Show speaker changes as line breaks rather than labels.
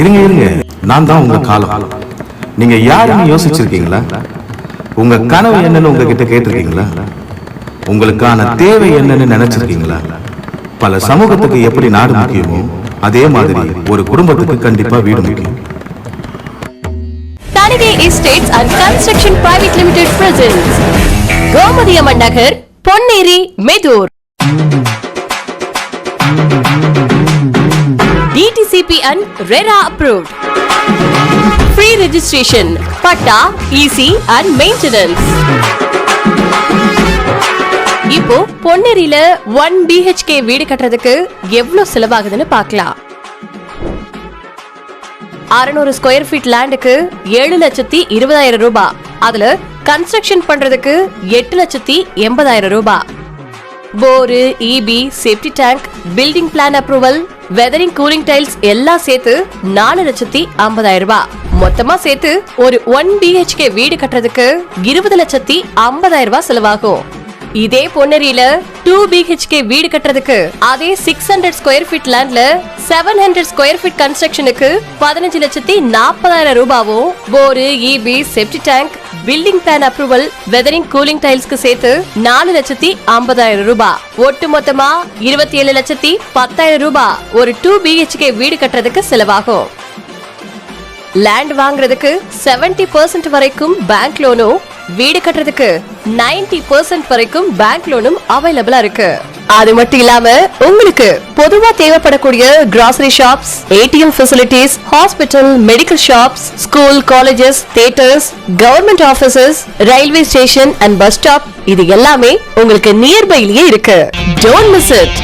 இருங்க இருங்க. நான் தான் உங்க காலம். நீங்க யாருன்னு யோசிச்சிருக்கீங்களா? உங்க கனவு என்னன்னு உங்ககிட்ட கேட்டிருக்கீங்களா? உங்களுக்கான தேவை என்னன்னு நினைச்சிருக்கீங்களா? பல சமூகத்துக்கு எப்படி நாடு முக்கியமோ அதே மாதிரி ஒரு குடும்பத்துக்கு கண்டிப்பா வீடு முக்கியம்.
Thanigai estates and construction private limited presents. Gomathiamman Nagar Ponneri Methur. DTCP and RERA approved free registration patta EC and maintenance இப்போ பொன்னேரியில ஒன் பிஹெச்கே வீடு கட்டுறதுக்கு எவ்வளவு செலவாகுதுன்னு பார்க்கலாம். அறுநூறு ஸ்கொயர் ஃபீட் லேண்டுக்கு ஏழு லட்சத்தி இருபதாயிரம் ரூபாய் அதுல கன்ஸ்ட்ரக்ஷன் பண்றதுக்கு எட்டு லட்சத்தி எண்பதாயிரம் ரூபாய் bore EB safety tank building plan approval weathering cooling tiles எல்லாம் சேர்த்து நாலு லட்சத்தி ஐம்பதாயிரம் ரூபாய் மொத்தமா சேர்த்து ஒரு ஒன் பிஹெச்கே வீடு கட்டுறதுக்கு இருபது லட்சத்தி ஐம்பதாயிரம் ரூபாய் செலவாகும். இதே பொன்னரியில டூ பிஹெச்கே வீடு கட்டுறதுக்கு அதே சிக்ஸ் ஹண்ட்ரட் ஸ்கொயர் ஃபீட் லேண்ட்ல செவன் ஹண்ட்ரட் ஸ்கொயர் ஃபீட் கன்ஸ்ட்ரக்ஷனுக்கு பதினஞ்சு லட்சத்தி நாற்பதாயிரம் ரூபாவும் bore EB septic tank building plan approval weathering cooling டைல்ஸ்க்கு சேர்த்து நாலு லட்சத்தி ஐம்பதாயிரம் ரூபாய் ஒட்டு மொத்தமா இருபத்தி ஏழு லட்சத்தி பத்தாயிரம் ரூபாய் ஒரு டூ பிஹெச்கே வீடு கட்டுறதுக்கு செலவாகும். லேண்ட் வாங்குறதுக்கு 70% பர்சன்ட் வரைக்கும் பேங்க் லோனும் வீடு கட்டுறதுக்கு 90% பர்சன்ட் வரைக்கும் பேங்க் லோனும் அவைலபிளா இருக்கு. அது மட்டும் இல்லாம உங்களுக்கு பொதுவா தேவைப்படக்கூடிய grocery shops ATM facilities hospital medical shops school colleges theaters government offices railway station and bus stop இது எல்லாமே உங்களுக்கு நியர்பைலயே இருக்கு. Don't miss it